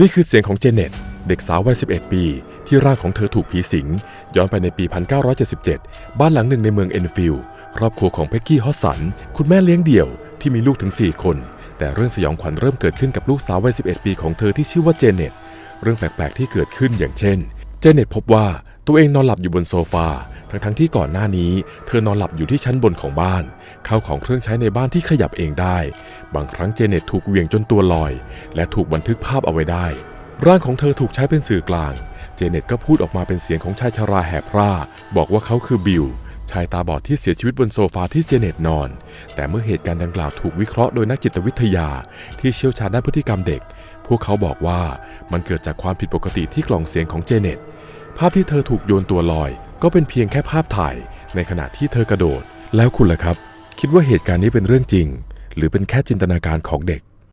นี่คือเสียงของเจเน็ต เด็กสาววัย 11 ปี ที่ร่างของเธอถูกผีสิง ย้อนไปในปี 1977 บ้านหลังหนึ่งในเมืองเอนฟิลด์ครอบครัวของเพ็กกี้ฮอสสัน คุณแม่เลี้ยงเดี่ยวที่มีลูกถึง 4 คน แต่เรื่องสยองขวัญเริ่มเกิดขึ้นกับลูกสาววัย 11 ปีของเธอที่ชื่อว่าเจเน็ต เรื่องแปลก ๆ ที่เกิดขึ้นอย่างเช่น เจเน็ตพบว่า ตัวเองนอนหลับอยู่บนโซฟา ทั้งๆที่ก่อนหน้านี้ เธอนอนหลับอยู่ที่ชั้นบนของบ้าน ข้าวของเครื่องใช้ในบ้านที่ขยับเองได้ บางครั้งเจเน็ตถูกเหวี่ยงจนตัวลอย และถูกบันทึกภาพเอาไว้ได้ ร่างของเธอถูกใช้เป็นสื่อกลาง เจเน็ตก็พูดออกมาเป็นเสียงของชายชราแหบพร่า บอกว่าเขาคือบิลชายตาบอดที่เสียชีวิตบนโซฟาที่เจเน็ตนอน แต่เมื่อเหตุการณ์ดังกล่าวถูกวิเคราะห์โดยนักจิตวิทยา ที่เชี่ยวชาญด้านพฤติกรรมเด็ก พวกเขาบอกว่ามันเกิดจากความผิดปกติที่กล่องเสียงของเจเน็ต ภาพที่เธอถูกโยนตัวลอย ก็เป็นเพียงแค่ภาพถ่าย ในขณะที่เธอกระโดด แล้วคุณล่ะครับ คิดว่าเหตุการณ์นี้เป็นเรื่องจริง หรือเป็นแค่จินตนาการของเด็ก